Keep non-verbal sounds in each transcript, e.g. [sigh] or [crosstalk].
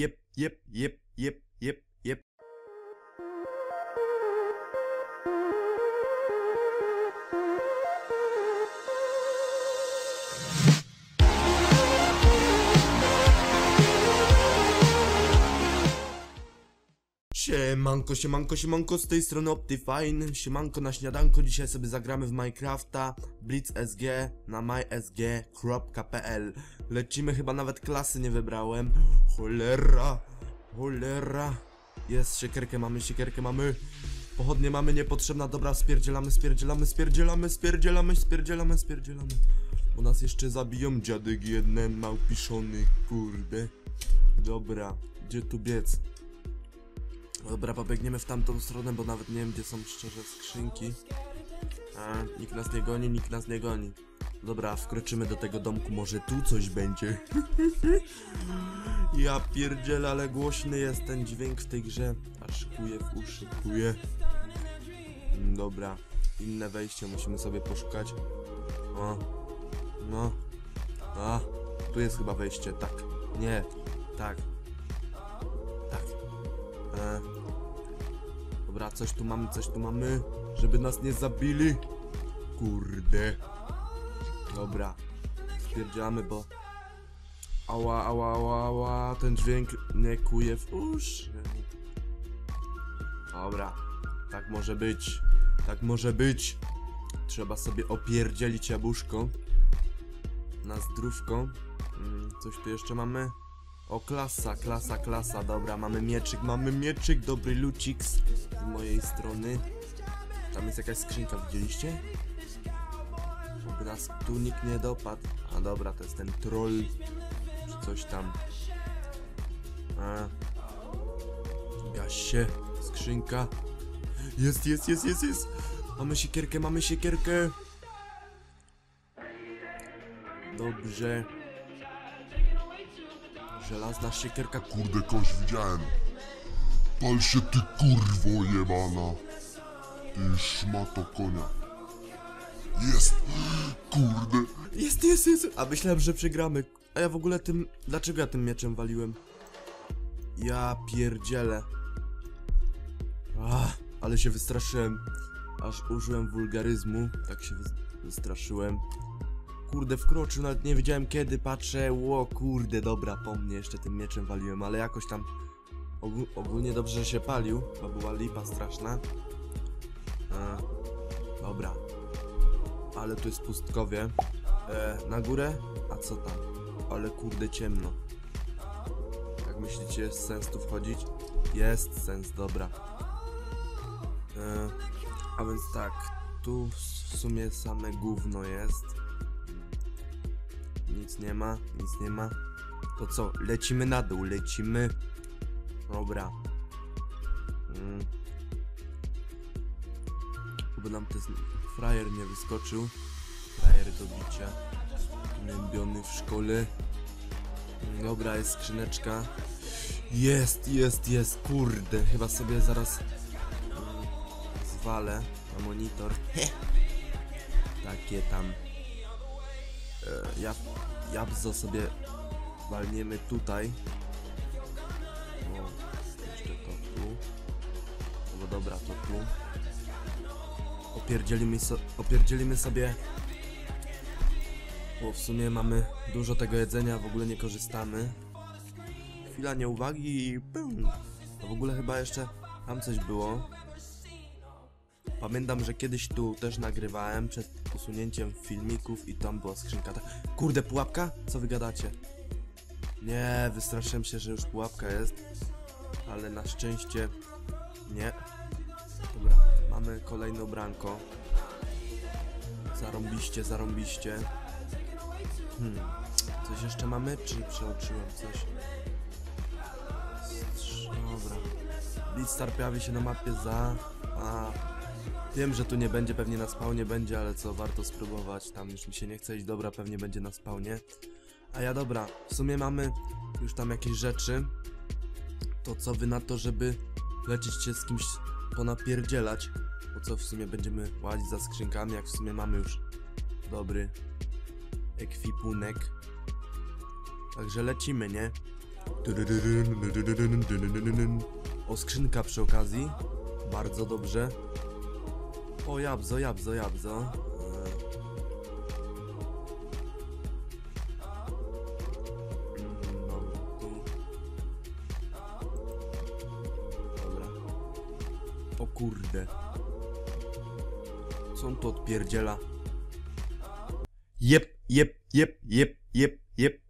jep, jep, jep, jep, jep, Siemanko, siemanko, siemanko, z tej strony Optifine, siemanko na śniadanko, dzisiaj sobie zagramy w Minecrafta. Blitz SG na mysg.pl Lecimy, chyba nawet klasy nie wybrałem. Cholera, cholera. Jest, siekierkę mamy, siekierkę mamy. Pochodnie mamy, niepotrzebna, dobra, spierdzielamy, spierdzielamy, spierdzielamy, spierdzielamy, spierdzielamy, spierdzielamy. Bo nas jeszcze zabiją, dziadek jeden małpiszony, kurde. Dobra, gdzie tu biec? Dobra, pobiegniemy w tamtą stronę, bo nawet nie wiem, gdzie są szczerze skrzynki. A, nikt nas nie goni, nikt nas nie goni. Dobra, wkroczymy do tego domku, może tu coś będzie. [laughs] ja pierdzielę, ale głośny jest ten dźwięk w tej grze. Aż kuje w uszy, kuje. Dobra, inne wejście musimy sobie poszukać. O, no. A, tu jest chyba wejście, tak. Nie. Tak. E. Dobra, coś tu mamy, coś tu mamy, żeby nas nie zabili. Kurde. Dobra. Spierdziamy, bo... Ała, ała, ała, ała, ten dźwięk nie kuje w uszy. Dobra. Tak może być. Tak może być. Trzeba sobie opierdzielić jabłuszko. Na zdrówko. Mm, coś tu jeszcze mamy? O, klasa, klasa, klasa, dobra, mamy mieczyk, mamy mieczyk, dobry lucik z mojej strony. Tam jest jakaś skrzynka, widzieliście? Oby nas tu nikt nie dopadł. A dobra, to jest ten troll, czy coś tam. A. Gaś się, skrzynka. Jest, jest, jest, jest, jest. Mamy siekierkę, mamy siekierkę. Dobrze. Żelazna siekierka, Kurde, kogoś widziałem. Pal się ty kurwo jebana. Ty szmato konia. Jest! Kurde! Jest, jest, jest! A myślałem, że przegramy. A ja w ogóle tym... Dlaczego ja tym mieczem waliłem? Ja pierdzielę. Ach, ale się wystraszyłem. Aż użyłem wulgaryzmu. Tak się wys- wystraszyłem. Kurde, wkroczył, nawet nie wiedziałem kiedy, patrzę, ło, kurde, dobra, po mnie jeszcze tym mieczem waliłem, ale jakoś tam ogó- ogólnie dobrze, się palił, bo była lipa straszna. E, dobra, ale tu jest pustkowie. E, na górę? A co tam? Ale kurde ciemno. Jak myślicie, jest sens tu wchodzić? Jest sens, dobra. E, a więc tak, tu w sumie same gówno jest. Nic nie ma, nic nie ma. To co, lecimy na dół, lecimy. Dobra. Mm. Oby nam ten frajer nie wyskoczył. Frajer do bicia. Gnębiony w szkole. Mm, Dobra, jest skrzyneczka. Jest, jest, jest, kurde. Chyba sobie zaraz mm, zwalę na monitor. [laughs] Takie tam. E, jab, jabzo sobie walniemy tutaj. O, jeszcze to tu. No dobra, to tu. Opierdzielimy, so, opierdzielimy sobie. Bo w sumie mamy dużo tego jedzenia, w ogóle nie korzystamy. Chwila nieuwagi i pum. W ogóle chyba jeszcze tam coś było. Pamiętam, że kiedyś tu też nagrywałem przed usunięciem filmików i tam była skrzynka. Ta... Kurde, pułapka? Co wy gadacie? Nie, wystraszyłem się, że już pułapka jest. Ale na szczęście nie. Dobra, mamy kolejną branko. Zarąbiście, zarąbiście. Hmm. Coś jeszcze mamy? Czy przeoczyłem coś? Dobra. Beatstar pojawi się na mapie za... A, Wiem, że tu nie będzie, pewnie na spawnie będzie, ale co, warto spróbować. Tam już mi się nie chce iść, dobra, pewnie będzie na spawnie. A ja dobra, w sumie mamy już tam jakieś rzeczy. To co wy na to, żeby lecieć się z kimś ponapierdzielać? Po co w sumie będziemy łazić za skrzynkami, jak w sumie mamy już dobry ekwipunek. Także lecimy, nie? O, skrzynka przy okazji. Bardzo dobrze. O, jabzo, jabzo, jabzo. O kurde. Co on tu odpierdziela? Jep, jep, jep, jep, jep, jep.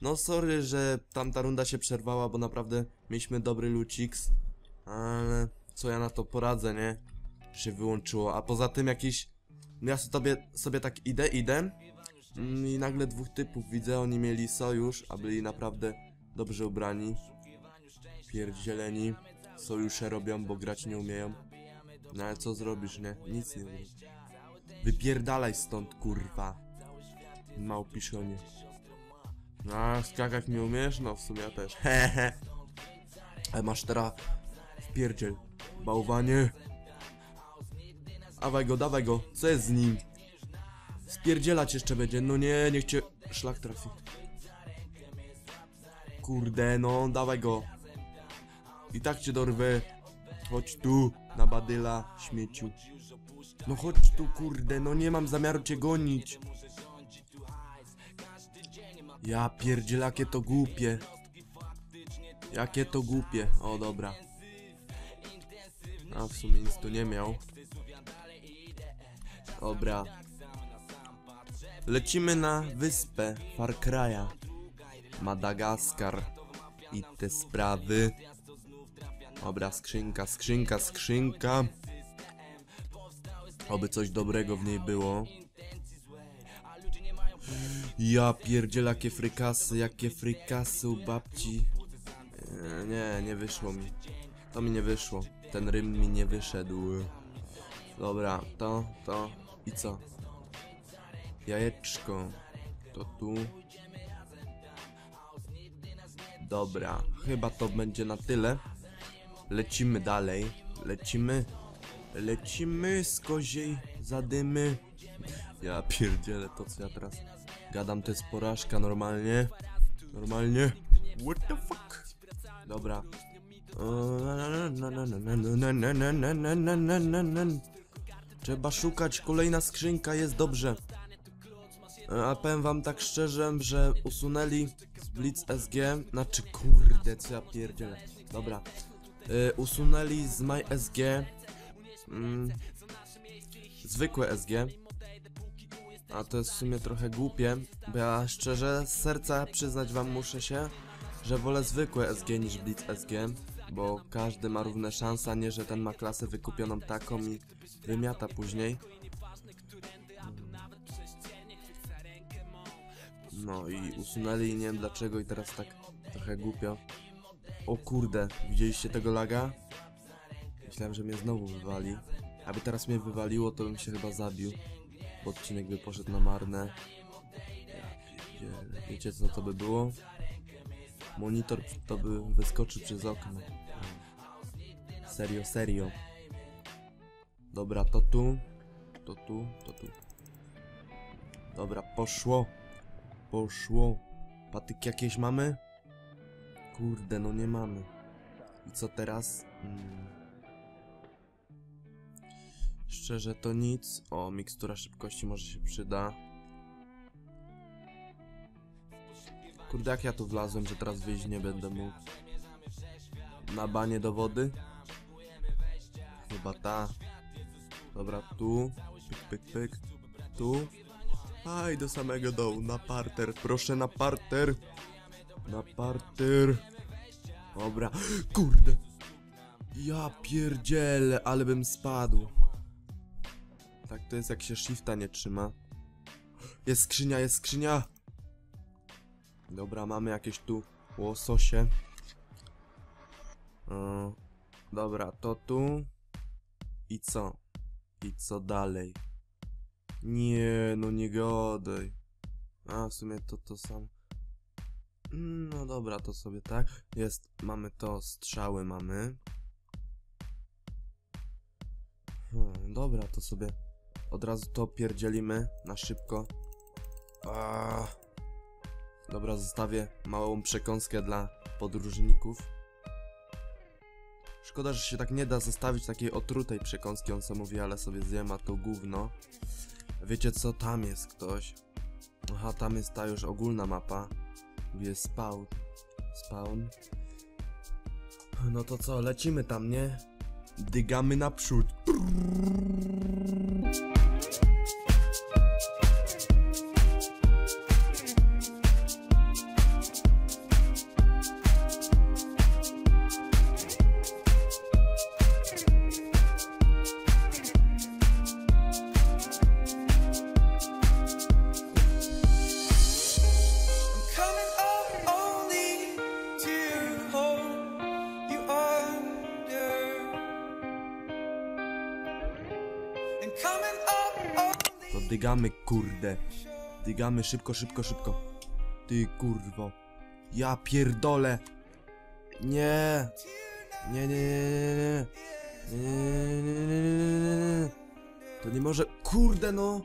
No sorry, że tamta runda się przerwała, bo naprawdę mieliśmy dobry luciks. Ale co ja na to poradzę, nie? Się wyłączyło. A poza tym jakiś... no Ja sobie, sobie tak idę, idę mm, i nagle dwóch typów widzę, oni mieli sojusz, a byli naprawdę dobrze ubrani. Pierdzieleni. Sojusze robią, bo grać nie umieją. No ale co zrobisz, nie? Nic nie zrobisz. Wypierdalaj stąd, kurwa. Małpiszonie. A, skakać nie umiesz? No w sumie ja też. Hehe. Ale masz teraz wpierdziel. Bałwanie. Dawaj go, dawaj go. Co jest z nim? Spierdzielać jeszcze będzie. No nie, niech cię szlak trafi. Kurde, no, dawaj go. I tak cię dorwę. Chodź tu, na badyla, śmieciu. No chodź tu, kurde, no nie mam zamiaru cię gonić. Ja pierdzielę, jakie to głupie. Jakie to głupie. O, dobra. A w sumie nic tu nie miał. Dobra. Lecimy na wyspę Far Cry'a. Madagaskar. I te sprawy. Dobra, skrzynka, skrzynka, skrzynka. Oby coś dobrego w niej było. Ja pierdzielę, jakie frykasy, jakie frykasy u babci. E, Nie, nie wyszło mi. To mi nie wyszło. Ten rym mi nie wyszedł. Dobra, to, to i co? Jajeczko. To tu. Dobra, chyba to będzie na tyle. Lecimy dalej. Lecimy. Lecimy z koziej zadymy. Ja pierdzielę to co ja teraz gadam to jest porażka normalnie. Normalnie. What the fuck? Dobra. Trzeba szukać, kolejna skrzynka jest dobrze. A powiem wam tak szczerze, że usunęli Blitz SG, znaczy kurde, co ja pierdzielę. Dobra. Y, usunęli z MySG mm, zwykłe SG. A to jest w sumie trochę głupie, bo ja szczerze z serca przyznać wam muszę się, że wolę zwykłe SG niż Blitz SG, bo każdy ma równe szanse, a nie że ten ma klasę wykupioną taką i wymiata później. No i usunęli nie wiem dlaczego i teraz tak trochę głupio. O kurde, widzieliście tego laga? Myślałem, że mnie znowu wywali. Aby teraz mnie wywaliło, to bym się chyba zabił. Odcinek by poszedł na marne. Wiecie co to by było? Monitor to by wyskoczył przez okno. Serio, serio. Dobra, to tu. To tu, to tu. Dobra, poszło. Poszło. Patyk jakieś mamy? Kurde, no nie mamy. I co teraz? Mm. Szczerze to nic. O, mikstura szybkości może się przyda. Kurde, jak ja tu wlazłem, że teraz wyjść nie będę mógł. Na banie do wody? Chyba ta. Dobra, tu. Pyk, pyk, pyk. Tu. Aj, do samego dołu, na parter. Proszę na parter. Na parter. Dobra. Kurde. Ja pierdzielę, ale bym spadł. Tak to jest jak się shifta nie trzyma. Jest skrzynia, jest skrzynia. Dobra, mamy jakieś tu łososie. E, Dobra, to tu. I co? I co dalej? Nie, no nie gadaj. A, w sumie to to samo. No dobra, to sobie tak. Jest, mamy to, strzały mamy. Hmm, dobra, to sobie od razu to pierdzielimy na szybko. A. Dobra, zostawię małą przekąskę dla podróżników. Szkoda, że się tak nie da zostawić takiej otrutej przekąski, on co mówi, ale sobie zjem, a to gówno. Wiecie co, tam jest ktoś. Aha, tam jest ta już ogólna mapa. Gdzie jest spawn. Spawn. No to co, lecimy tam, nie? Dygamy naprzód. Coming dygamy, kurde. Dygamy szybko, szybko, szybko. Ty kurwo. Ja pierdolę. Nie. Nie, nie, nie, nie, nie, nie, nie, nie, nie, nie, nie. To nie może. Kurde no.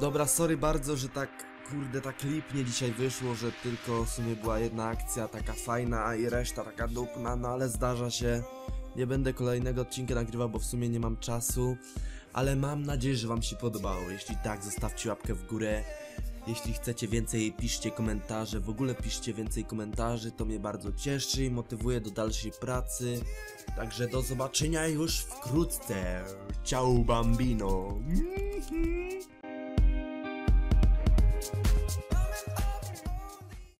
Dobra, sorry bardzo, że tak, kurde, tak lipnie dzisiaj wyszło, że tylko w sumie była jedna akcja taka fajna, i reszta taka dupna, no ale zdarza się. Nie będę kolejnego odcinka nagrywał, bo w sumie nie mam czasu, ale mam nadzieję, że wam się podobało. Jeśli tak, zostawcie łapkę w górę. Jeśli chcecie więcej, piszcie komentarze. W ogóle piszcie więcej komentarzy, to mnie bardzo cieszy i motywuje do dalszej pracy. Także do zobaczenia już wkrótce. Ciao bambino.